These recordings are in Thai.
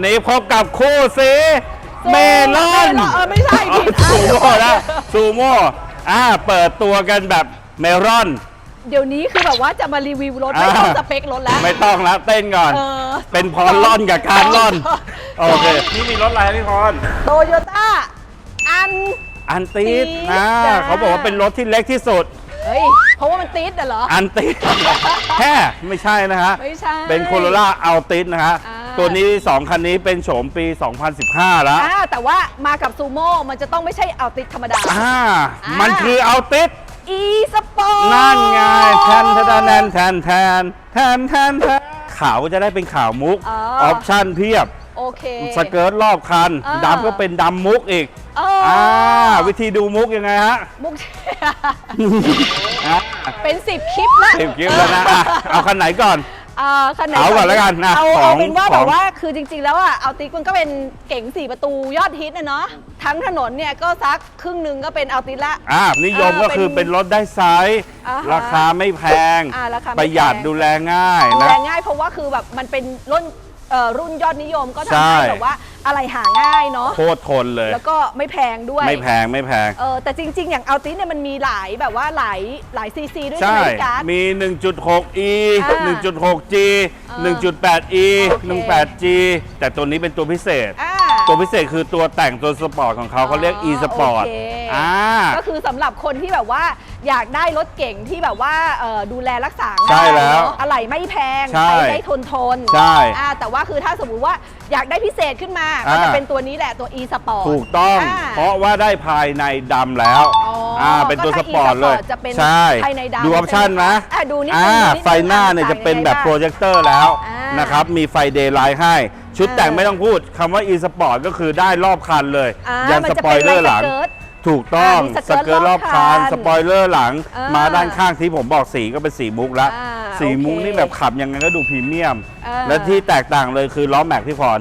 วันนี้พบกับคู่สีซูเมลอนเมลอนเออไม่ใช่ผิดเอาซูโม่อะนะซูโม่อ่าเปิดตัวกันแบบเมลอน เดี๋ยวนี้คือแบบว่าจะมารีวิวรถไม่อ่าต้องสเปครถแล้ว ไม่ต้องแล้วเต้นก่อนเออเป็นพรล่อนกับการล่อนพรโอเค นี่มีรถอะไรครับพี่พรโตโยต้าอันอันตีดตี๊ดอ่าจ้าเขาบอกว่าเป็นรถที่เล็กที่สุดเฮ้ย เพราะว่ามันติดเหรอ อันตีดแค่ไม่ใช่นะฮะ ไม่ใช่ เป็นโคโรล่าอัลติสนะฮะอ่า ตัวนี้ 2 คันนี้เป็นโฉมปี 2015 แล้ว อ่าแต่ว่ามากับซูโม่มันจะต้องไม่ใช่เอาติดธรรมดา อ่าอ่ามัมันคืออัลติสอีสปอร์ตนั่นไงแทนแทนแทนแทนแทนแทนแทนแทนขาวก็จะได้เป็นขาวมุกอ๋อออปชั่นเพียบ โอเค สเกิร์ตรอบคันอ่าดำก็เป็นดำมุกอีกเออออ่าวิธีดูมุกยังไงฮะมุกอะเป็นสิบคลิปแล้วสิบคลิปแล้วนะอะเอาคันไหนก่อน อ่าคันไหนเอาก่อนแล้วกันนะเอาของเอาเป็นว่าของแบบว่าคือจริง ๆ แล้วอะเอาติกมันก็เป็นเก๋งสี่ประตูยอดฮิตนะเนาะทั้งถนนเนี่ยก็สักครึ่งหนึ่งก็เป็นเอาติละ อ่านิยมอ่าก็คือเป็นเป็นรถได้ไซส์อ่าฮะราคาไม่แพง อ่าราคาไม่ประหยัดแพงดูแลง่ายดูนะ แลง่ายเพราะว่าคือแบบมันเป็นรุ่นเอ่อรุ่นยอดนิยมก็ใช่ทำให้แบบว่า อะไรหาง่ายเนาะโคตรทนเลย แล้วก็ไม่แพงด้วยไม่แพงไม่แพง เออแต่จริง ๆ อย่างเอาติเนี่ยมันมีหลายแบบว่าหลายหลายซีซีด้วยใช่ใช่ ไหมพี่การ์ด มี 1.6e อ่า 1.6g อ่า 1.8e โอเค 18g แต่ตัวนี้เป็นตัวพิเศษ อ่า ตัวพิเศษคือตัวแต่งตัวสปอร์ตของเขาเขาเรียกอ๋อ e sport โอเคอ่า ก็คือสำหรับคนที่แบบว่าอยากได้รถเก่งที่แบบว่าเอ่อดูแลรักษาใช่ง่ายแล้วเนอะอะไรไม่แพงใช่ได้ทนทนใช่อ่าแต่ว่าคือถ้าสมมุติว่าอยากได้พิเศษขึ้นมา ก็อ่า จะเป็นตัวนี้แหละตัว e sport ถูกต้องอ่าเพราะว่าได้ภายในดำแล้วอ๋ออ่าเป็นตัวก็สถ้าปอร์ตเลย e-sport จะเป็นใช่ภายในดำดูออปชั่นนะอะดูนิดนึงอ่าดูนิดนึงไฟหน้าเนี่ยต่างจะเป็นแบบยังไงโปรเจคเตอร์แล้วอ่าน นะครับ มีไฟเดย์ไลท์ให้ ชุดอ่าแต่งไม่ต้องพูดคำว่า e sport ก็คือได้รอบคันเลย อ่ายันมันสจะปอยเลอร์หลังเป็นลายสเกิร์ตถูกต้องอ่ามีสสเกิร์ตเกิร์ตรอบคันรอบคันสปอยเลอร์หลัง อ่ามมาด้านข้างที่ผมบอกสีก็เป็นสีมุกแล้วอ่าสีมุกโอเคนี่แบบขับยังไงก็ดูพรีเมียม อ่า และที่แตกต่างเลยคือล้อแม็กพี่พร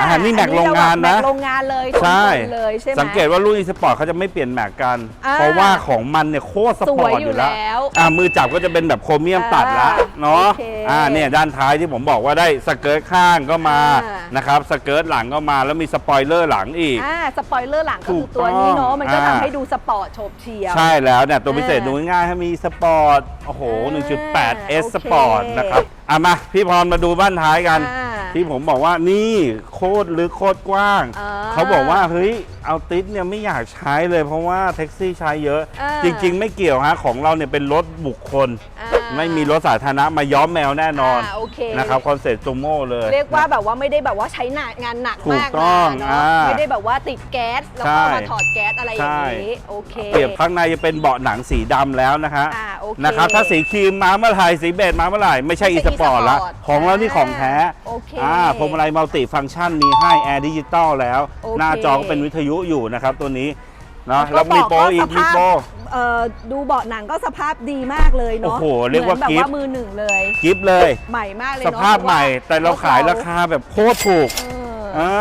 อ่าอ่านี่แม็กโรงงานนะ แม็กโรงงานเลยใช่ตรงๆเลยใช่ไหม สังเกตว่ารุ่นอีสปอร์ตเขาจะไม่เปลี่ยนแม็กกัน อ่าเพราะว่าของมันเนี่ยโคตรสปอร์ตสวยออยู่ยู่แล้วแล้วอ่ามือจับก็จะเป็นแบบโครเมียมตัดละอ่าเนาะโอเคอ่าเนี่ยด้านท้ายที่ผมบอกว่าได้สเกิร์ตข้างก็มาอ่าน นะครับสเกิร์ตหลังก็มาแล้วมีสปอยเลอร์หลังอีก อ่าสปอยเลอร์หลังก็ถูคือกตัวนี้เนาะต้องมันก็อ่า ทำให้ดูสปอร์ตโฉบเฉี่ยว ใช่แล้วเนี่ยตัวพิเศษอ่าดูง่ายๆให้มีสปอร์ต โอ้โหอ่า1.8 S โอเคสปอร์ตนะครับอะมาพี่พรมาดูบ้านท้ายกัน อ่า ที่ผมบอกว่านี่โคตรลึกโคตรกว้าง อ่าเขาบอกว่าเฮ้ยเอาติสเนี่ยไม่อยากใช้เลยเพราะว่าแท็กซี่ใช้เยอะ อ่า จริง ๆ ไม่เกี่ยวฮะของเราเนี่ยเป็นรถบุคคล อ่า ไม่มีรถสาธารณะมาย้อมแมวแน่นอนาโอเค นะครับคอนเซ็ปต์จูโม่เลย เรียกว่าแบบว่าไม่ได้แบบว่าใช้หนักงานหนักถูกมากต้องนะเนาะอ่าไม่ได้แบบว่าติดแก๊สแล้วก็ใช่ มาถอดแก๊สอะไรอย่างนี้โอเค เปรียบข้างในจะเป็นเบาะหนังสีดำแล้วนะฮะอ่าโอเคนะครับถ้าสีครีมมาเมื่อไหร่สีเบจมาเมื่อไหร่ไม่ใช่ไม่อีใช่สปอร์ตละ e-sport ของเรานี่ของแท้โอเคอ่าพวงมาลัยมัลติฟังก์ชันมีให้แอร์ดิจิตอลแล้ว โอเค หน้าจอก็เป็นวิทยุอยู่นะครับตัวนี้เนาะแล้แล้ววก็มีโปรบอกว่าอีกสมีภาพโปร เอ่อดูเบาะหนังก็สภาพดีมากเลยเนาะโอ้โหเรียกว่าหมือนแบบกิฟต์ว่ามือหนึ่งเลย กิฟต์เลย ใหม่มากเลยสเนาะภาพใหม่แต่เราขายราคาแบบโคตรถูกเออ อ่า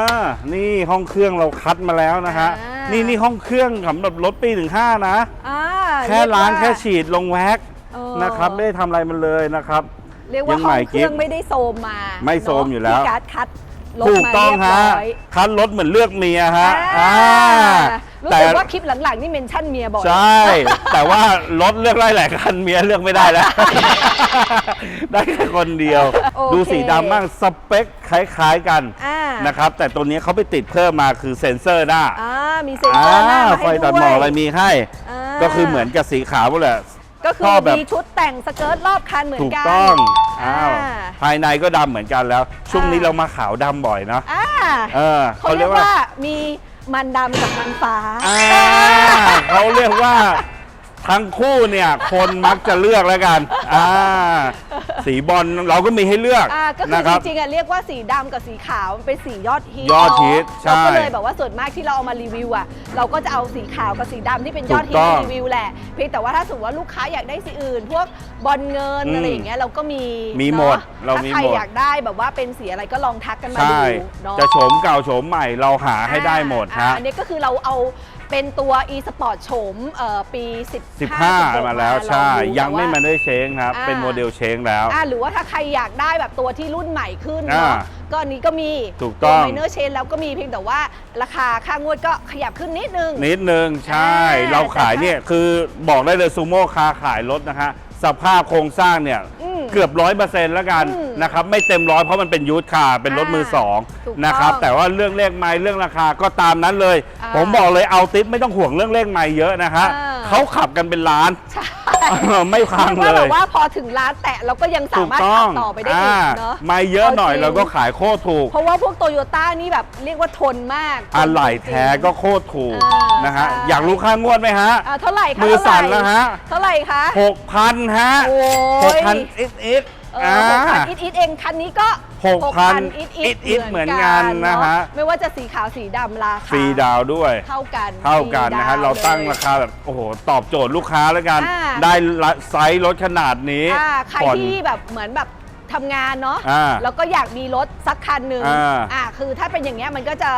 นี่ห้องเครื่องเราคัดมาแล้วนะฮะ อ่านี่ นี่นี่ห้องเครื่องสำหรับรถปีถึงห้านะ อ่าแค่ล้างแค่ฉีดลงแว็กเออนะครับไม่ได้ทำอะไรมันเลยนะครับ เรียกว่ายังห้ใหม่องเครื่องกิฟต์ไม่ได้โซมมาไม่โซมอยู่แล้ว พี่การ์ดคัด รถถูกมาต้องเรียบฮะร้อยคันรถเหมือนเลือกเมียฮะอ่าอ่ารู้แต่สึกว่าคลิปหลังๆนี่เมนชั่นเมียบ่อย ใช่ แต่ว่ารถเลือกได้หลายคันเมียเลือกไม่ได้แล้ว ได้แค่คนเดียว โอเค ดูสีดำบ้างสเปคคล้าย ๆกันอ่านะครับ แต่ตัวนี้เขาไปติดเพิ่มมาคือเซ็นเซอร์หน้าอ่ามีเซ็นเซอร์หน้ามาไฟให้ตัดด้หมวอกยอะไรมีให้าก็คือเหมือนกับสีขาวหมดแหละ ก็คืชออบแบบ มีชุดแต่งสเกิร์ตรอบคันเหมือนถูกกัน ต้องอ่าอ้าวภายในก็ดำเหมือนกันแล้ว ช่วงนี้อ่าเรามาขาวดำบ่อยนะอ่าเออเขาเรียกว่ามีมันดำกับมันฟ้า อ่าเขาเรียกว่าทั้งคู่เนี่ย คนมักจะเลือกแล้วกันอ่า สีบอลเราก็มีให้เลือกอ่าก็คือนะคจรับริงๆอะเรียกว่าสีดำกับสีขาวมันเป็นสียอดฮิตยอดฮิตเนาะเราก็ใช่เลยแบบว่าส่วนมากที่เราเอามารีวิวอะเราก็จะเอาสีขาวกับสีดำที่เป็นยอดฮิถูตกต้องมารีวิวแหละเพียงแต่ว่าถ้าสมมติว่าลูกค้าอยากได้สีอื่น พวกบอลเงินอืมอะไรอย่างเงี้ยเราก็มีมีหมดนะเราถ้ามีใครหมด อยากได้แบบว่าเป็นสีอะไรก็ลองทักกันมาใช่ดูเนาะจะโฉมเก่าโฉมใหม่เราหาให้ได้หมดอ่าฮะ อันนี้ก็คือเราเอา เป็นตัว e-sport โฉมเอ่อปี 15 15 มาแล้วใช่ลองดูยังไม่แต่ว่ามาได้เช้งครับ อ่า เป็นโมเดลเช้งแล้ว อ่าหรือว่าถ้าใครอยากได้แบบตัวที่รุ่นใหม่ขึ้นอ่าเนาะก็อันนี้ก็มีถูกต้องไมเนอร์เชนแล้วก็มีเพียงแต่ว่าราคาค่างวดก็ขยับขึ้นนิดนึง นิดนึงใช่ อ่าเราขายแต่ถ้าเนี่ย คือบอกได้เลยซูโม่คาขายรถนะฮะ สภาพโครงสร้างเนี่ย อืมเกือบร้อยเปอร์เซ็นต์แล้วกัน อืม นะครับไม่เต็มร้อยเพราะมันเป็นยูทคาร์เป็นรถมือสองถูกต้องนะครับแต่ว่าเรื่องเลขไม้เรื่องราคาก็ตามนั้นเลย อ่าผมบอกเลยเอาติดไม่ต้องห่วงเรื่องเลขไม้เยอะนะฮะอ่าเขาขับกันเป็นล้าน ใช่ไม่พังเรียกว่าเลแบย บว่าพอถึงร้านแตะเราก็ยังสาถูกมารถต้ขัอบงต่อไปได้อีกเนาะ ไม่เยอะหน่อยเอาจริง เราก็ขายโคตรถูก เพราะว่าพวกโตโยต้านี่แบบเรียกว่าทนมาก อะไหล่ทนจริงๆแท้ก็โคตรถูกอ่านนะฮะใช่ อยากรู้ค่างวดไหมฮะ อ่าเท่าไหร่คะมือสั่นแล้วฮะ เท่าไหร่คะ หกพันฮะโอ้หกยพันอิด อิดเออหกพันอิดอิดเองคันนี้ก็หกพัน6,000อิดอิอิดดอิดเหมือนกันนะฮะเไม่ว่าจะสีขาวสีดำราคาฟรีดาวด้วย เท่ากันเท่ากันนะฮะฟวเราตั้งราคาแบบ โอ้โห ตอบโจทย์ลูกค้าแล้วกัน อ่า ได้ไซส์รถขนาดนี้อ่าใครผ่อน ที่แบบเหมือนแบบ ทำงานเนาะอ่าแล้วก็อยากมีรถสักคันหนึ่งอ่าอ่าคือถ้าเป็นอย่างเงี้ยมันก็จะ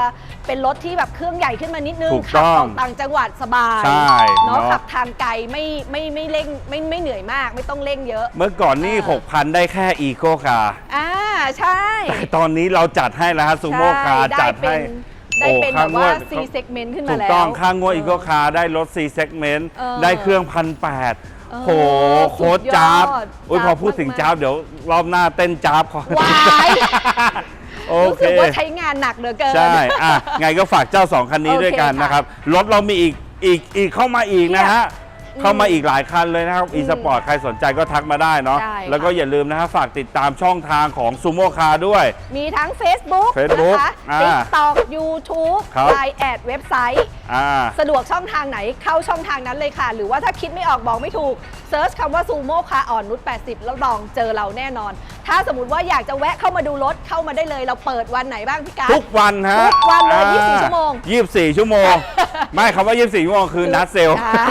เป็นรถที่แบบเครื่องใหญ่ขึ้นมานิดนึงถูกขัต้องออกต่างจังหวัดสบายใช่เนาะเนอะ ขับทางไกลไม่ไม่ไม่เร่งไม่ไม่เหนื่อยมาก ไม่ต้องเร่งเยอะ เมื่อก่อนนี่เออ6,000 ได้แค่อีโคคาร์อ่าใช่ แต่ตอนนี้เราจัดให้แล้วฮะซูโม่คาร์ช่จัดให้ ได้เป็นโอ้แบบว่า ข้างงวด C segment ขึ้นถูมากแล้ว ต้องข้างงวดเอีโคคาร์ได้รถ C segment เออ ได้เครื่องพันแปดเออ โหโคตรจ้าบสุดยอดอุ้ยพอพูดถึงจ้าจ้าบบเดี๋ยวรอบหน้าเต้นจ้าบขอว้ายโอรู้เคสึกว่าใช้งานหนักเหลือเกิน ใช่อะไงก็ฝากเจ้าสองคันนี้โอเคด้วยกันค่ะนะครับรถเรามีอีกอีกอีกเข้ามาอีกนะฮะอืม เข้ามาอีกหลายคันเลยนะครับอืมอีสปอร์ตใครสนใจก็ทักมาได้เนาะ ใช่แล้วก็ค่ะอย่าลืมนะฮะฝากติดตามช่องทางของซูโม่คาร์ด้วย มีทั้ง Facebook Facebook นะคะ อ่า TikTok YouTube ครับ Line แอดเว็บไซต์ อ่า สะดวกช่องทางไหนเข้าช่องทางนั้นเลยค่ะ หรือว่าถ้าคิดไม่ออกบอกไม่ถูกเซิร์ชคำว่าซูโม่คาอ่อนนุช80 แล้วลองเจอเราแน่นอนถ้าสมมติว่าอยากจะแวะเข้ามาดูรถเข้ามาได้เลย เราเปิดวันไหนบ้างพี่การ ทุกวันฮะทุกวันเลยอ่า24ชั่วโมง24 ชั่วโมง ไม่คำว่า 24 ชั่วโมงคือนัดเซลล์อ่า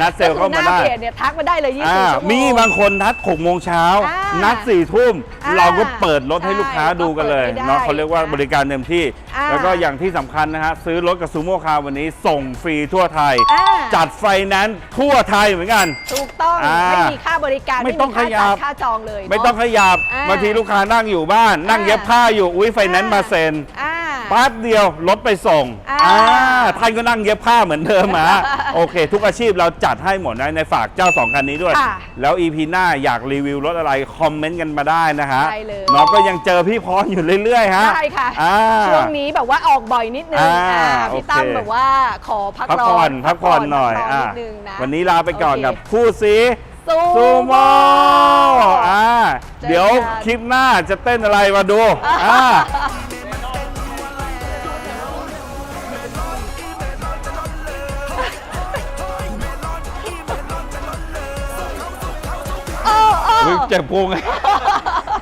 นัดเซลล์เข้ามาก็คือหน้าได้ เพจเนี่ยทักมาได้เลยอ่า24ชั่วโมง มีบางคนนัด6โมงเช้า อ่านัด4ทุ่ม อ่าเราก็เปิดรถให้ลูกค้าใช่ดูกันเลยก็เปิดไม่ได้เนาะเขาเรียกว่านะบริการเต็มที่ อ่าแล้วก็อย่างที่สำคัญนะฮะ ซื้อรถกับซูโม่คาร์วันนี้ส่งฟรีทั่วไทย อ่า จัดไฟแนนซ์ทั่วไทยเหมือนกัน ถูกต้องอ่าไม่มีค่าบริการไม่ต้องค่าขยัจับดค่าจองเลยไม่ต้องขยับอ่า บางทีลูกค้านั่งอยู่บ้าน นั่งอ่าเย็บผ้าอยู่อุ้ยไฟแนนซ์มาเซ็นอ่าแป๊บเดียวรถไปส่งอ่าอ่า ท่านก็นั่งเย็บผ้าเหมือนเดิมฮะโอเค ทุกอาชีพเราจัดให้หมดนะในฝากเจ้าสองคันนี้ด้วย ค่ะแล้ว EP หน้าอยากรีวิวรถอะไร คอมเมนต์กันมาได้นะฮะได้เลยน้องก็ยังเจอพี่พรอยู่เรื่อยๆฮะได้ค่ะ อ่า ช่วงนี้แบบว่าออกบ่อยนิดนึงอ่าอ่าพี่ตั้มโอเคแบบว่าขอพักพักร้ผ่ออนนพักผ่อนหน่อยพักอ่านิดนึงนะวันนี้ลาไปก่อนโอเค กับคู่ซี ซูซูโม่อ่าเจอกันเดี๋ยวคลิปหน้าจะเต้นอะไรมาดูอ่าโอ้โอ้อุ๊ยเจ็บพุง